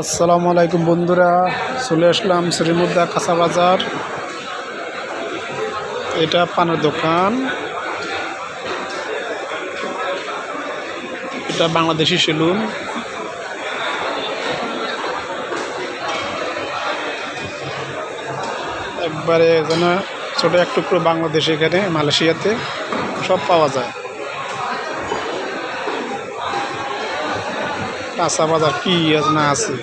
আসসালামু আলাইকুম বন্ধুরা, চলে আসলাম শ্রীমুদ্দা কাঁচা বাজার। এটা পানের দোকান। এটা বাংলাদেশি সেলুন। একবারে যেন ছোটো এক টুকরো বাংলাদেশ এখানে, মালয়েশিয়াতে সব পাওয়া যায়। কাঁচা বাজার কি না আছে,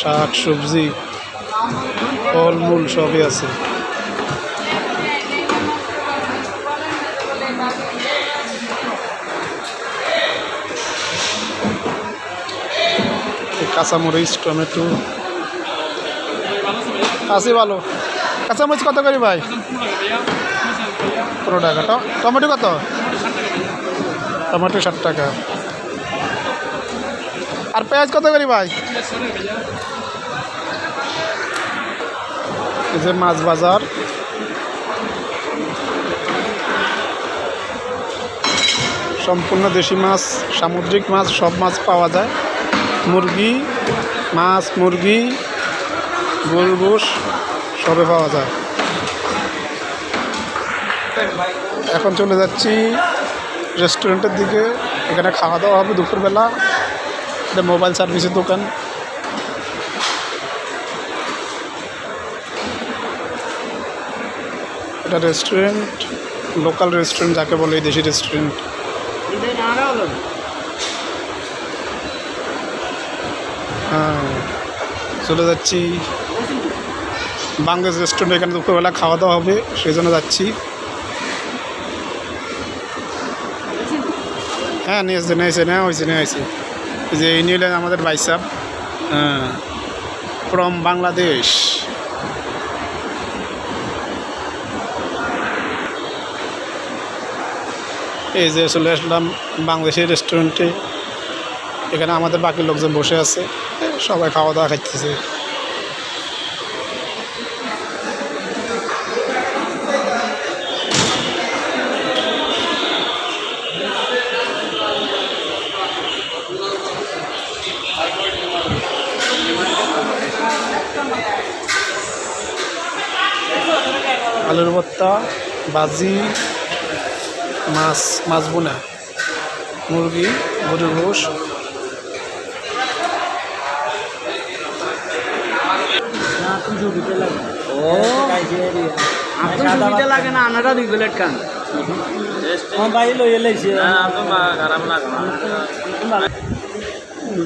শাক, সবজি, ফলমূল সবই আছে। কাঁচামরিচ, টমেটো। আছে ভালো। কাঁচামরিচ কত করি ভাই? পনেরো টাকা। টমেটো কত? টমেটো ষাট টাকা। আর পেঁয়াজ কত করি ভাই? যে মাছ বাজার। সম্পূর্ণ দেশি মাছ, সামুদ্রিক মাছ, সব মাছ পাওয়া যায়। মুরগি, মাছ, মুরগি গোশ সবে পাওয়া যায়। এখন চলে যাচ্ছি রেস্টুরেন্টের দিকে। এখানে খাওয়া দাওয়া হবে দুপুরবেলা। এটা মোবাইল সার্ভিসের দোকান। এটা রেস্টুরেন্ট লোকাল রেস্টুরেন্ট যাকে বলে দেশি রেস্টুরেন্ট হ্যাঁ চলে যাচ্ছি। বাংলাদেশ রেস্টুরেন্ট এখানে দুপুরবেলা খাওয়া দাওয়া হবে, সেই জন্য যাচ্ছি। হ্যাঁ নিয়ে এসছে নিয়ে এসে নেওয়া হয়েছে নেওয়া হয়েছে যে ইনি হলেন আমাদের বাইসাব ফ্রম বাংলাদেশ এই যে চলে আসলাম বাংলাদেশের রেস্টুরেন্টে এখানে আমাদের বাকি লোকজন বসে আছে, সবাই খাওয়া দাওয়া খাইতেছে। আলুর ভর্তা বাজি মাছ মাছ বোনা মুরগি গরুর সুবিধা লাগে না? দুই প্লেট খান।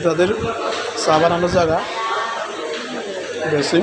তাদের চা বানানোর জায়গা। বেশি।